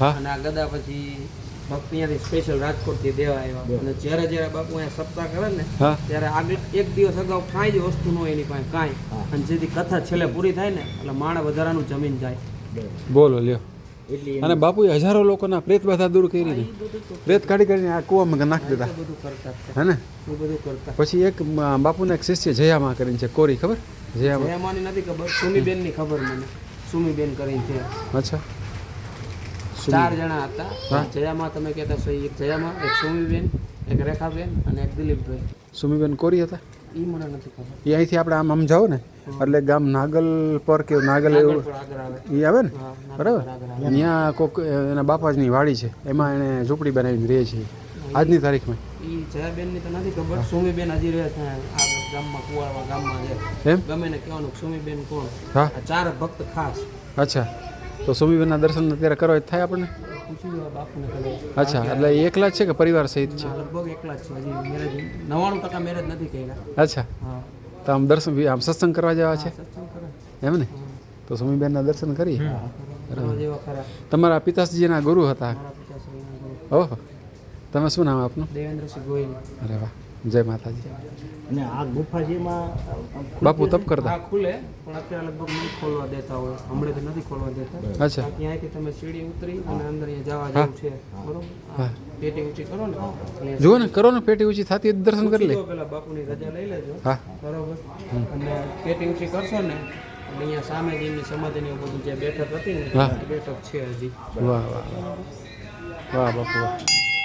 હા. અને આ ગદા પછી બાપુ અહીંયાથી સ્પેશિયલ રાજકોટથી દેવા આવ્યા. અને જ્યારે જ્યારે બાપુ અહીંયા સપ્તાહ કરે ને ત્યારે આગળ એક દિવસ અગાઉ કાંઈ જ વસ્તુ ન હોય એની પાસે કાંઈ. અને જેથી કથા છેલ્લે પૂરી થાય ને એટલે માણસ વધારાનું જમીન જાય. બોલો લ્યો. એટલી અને બાપુએ હજારો લોકોના પ્રેત બધા દૂર કરી દીધી. પ્રેત કાઢી કાઢીને આ કૂવામાં નાખી દીધા. બધું કરતા જ હે ને? એ બધું કરતા પછી એક બાપુના એક શિષ્ય જયામાં કરીને છે કોરી ખબર? જયામાં જયામાની નથી ખબર સુમીબેનની ખબર મને. સુમીબેન કરીને છે. અચ્છા. ચાર જણા હતા. જયામાં તમે કહેતા છો એક જયામાં એક સુમીબેન એક રેખાબેન અને એક દિલીપભાઈ. સુમીબેન કોરી હતા? એ મને નથી ખબર. એ અહીંથી આપણે આમ આમ જાઓ ને એટલે ગામ નાગલ પર કે નાગલ એવું? એ આવે. ને? બરાબર? ત્યાં કોક એના બાપાજની વાડી છે. એમાં એને ઝૂંપડી બનાવીને રહે છે. આજની તારીખમાં. એ જયાબેનની તો નથી ખબર. સુમીબેન હજી રહે છે. આ ગામમાં કુવાડવા ગામમાં છે. એમ? ગમે ને કહેવાનું સુમીબેન કોણ? હા? ચાર ભક્ત ખાસ. અચ્છા. તો સુમીબેનના દર્શન અત્યારે કરવા થાય આપણને? અચ્છા એટલે એકલા જ છે કે પરિવાર સહિત છે? લગભગ એકલા જ છે. હજી મેરેજ નવ્વાણું ટકા મેરેજ નથી કર્યા. અચ્છા. તો આમ દર્શન આમ સત્સંગ કરવા જવા છે? એમ ને? તો સુમીબેનના દર્શન કરી તમારા પિતાશ્રીના ગુરુ હતા? ઓહો. તમે શું નામ આપનું? દેવેન્દ્રસિંહ ગોહિલ. અરે વાહ. જય માતાજી. અને આ ગુફા જેમાં બાપુ તપ કરતા. ખુલે પણ અત્યારે લગભગ નહીં ખોલવા દેતા હોય. હમણે તો નથી ખોલવા દેતા. અચ્છા. ત્યાંથી તમે સીડી ઉતરી અને અંદર જવા જેવું છે. બરોબર? પેટી ઊંચી કરો ને. જુઓ ને કરો ને પેટી ઊંચી થતી દર્શન કરી લે. પેલા બાપુની રજા લઈ લેજો. હા. બરોબર? અને પેટી ઊંચી કરશો ને અહીંયા સામે જ એમની સમાધિની બધું જે બેઠક હતી ને બેઠક છે હજી. વાહ વાહ વાહ. વાહ બાપુ વાહ.